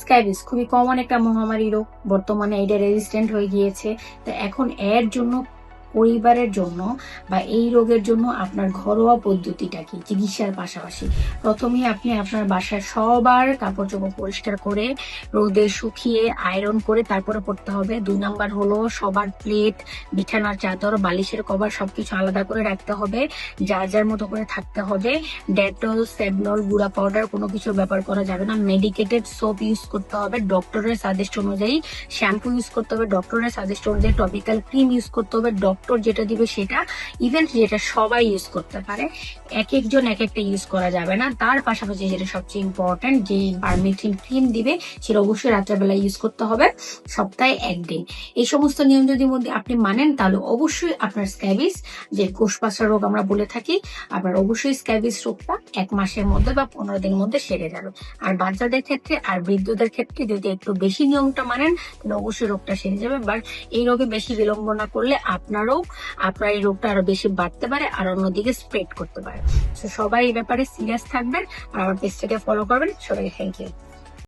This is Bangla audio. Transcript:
স্ক্যাবিস খুবই কমন একটা মহামারী রোগ বর্তমানে এটা রেজিস্ট্যান্ট হয়ে গিয়েছে। তো এখন এর জন্য পরিবারের জন্য বা এই রোগের জন্য আপনার ঘরোয়া পদ্ধতিটা কি? চিকিৎসার পাশাপাশি। প্রথমেই আপনি আপনার বাসার সবার কাপড় চোপড় পরিষ্কার করে রোদে শুকিয়ে আয়রন করে তারপরে পড়তে হবে। দুই নাম্বার হলো সবার প্লেট, বিছানার চাদর, বালিশের কভার সবকিছু আলাদা করে রাখতে হবে। যার যার মতো করে থাকতে হবে। ডেটল সেভলল গুঁড়া পাউডার কোনো কিছু ব্যবহার করা যাবে না। মেডিকেটেড সোপ ইউজ করতে হবে। ডক্টরের সাজেস্ট অনুযায়ী শ্যাম্পু ইউজ করতে হবে। ডক্টরের সাজেস্ট অনুযায়ী টপিক্যাল ক্রিম ইউজ করতে হবে। ডক্টর যেটা দিবে সেটা ইভেন যেটা সবাই ইউজ করতে পারে। এক একজন এক একটা ইউজ করা যাবে না। তার পাশাপাশি যেটা সবচেয়ে ইম্পর্টেন্ট যে বার্মিথিন ক্রিম দিবে, সেটা অবশ্যই রাত্রেবেলা ইউজ করতে হবে, সপ্তাহে একদিন। এই সমস্ত নিয়ম যদি মধ্যে আপনি মানেন, তাহলে অবশ্যই আপনার স্ক্যাবিস যে কোষপাশা রোগ আমরা বলে থাকি, আপনার অবশ্যই স্ক্যাবিস রোগটা এক মাসের মধ্যে বা পনেরো দিনের মধ্যে সেরে যাবে। আর বাচ্চাদের ক্ষেত্রে, আর বৃদ্ধদের ক্ষেত্রে যদি একটু বেশি নিয়মটা মানেন, তাহলে অবশ্যই রোগটা সেরে যাবে। বাট এই রোগে বেশি বিলম্ব না করলে আপনারও আপনার এই রোগটা আরও বেশি বাড়তে পারে আর অন্যদিকে স্প্রেড করতে পারে। সবাই এই ব্যাপারে সিরিয়াস থাকবেন আর আমার পেজটাকে ফলো করবেন। সবাইকে থ্যাংক ইউ